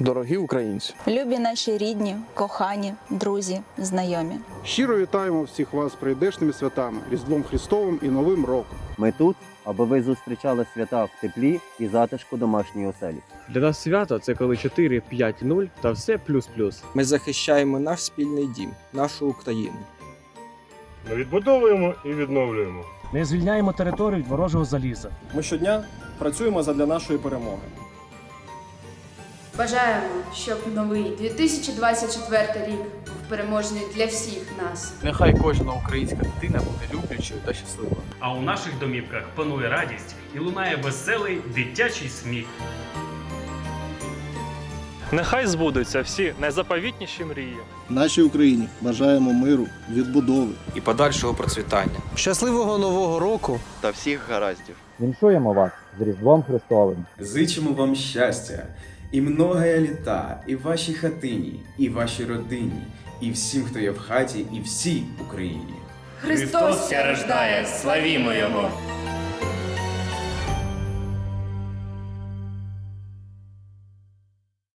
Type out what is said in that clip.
Дорогі українці, Любі наші рідні, кохані, друзі, знайомі. Щиро вітаємо всіх вас з прийдешними святами, Різдвом Христовим і Новим роком. Ми тут, аби ви зустрічали свята в теплі і затишку домашньої оселі. Для нас свято це коли 4, 5, 0 та все плюс-плюс. Ми захищаємо наш спільний дім, нашу Україну. Ми відбудовуємо і відновлюємо. Ми звільняємо територію від ворожого заліза. Ми щодня працюємо задля нашої перемоги. Бажаємо, щоб новий 2024 рік був переможний для всіх нас. Нехай кожна українська дитина буде люблячою та щасливою. А у наших домівках панує радість і лунає веселий дитячий сміх. Нехай збудуться всі найзаповітніші мрії. Нашій Україні бажаємо миру, відбудови. І подальшого процвітання. щасливого нового року! Та всіх гараздів. Віншуємо вас з Різдвом Христовим. Зичимо вам щастя і многая літа, і вашій хатині, і вашій родині, і всім, хто є в хаті, і всій Україні. Христос рождає, славімо Його!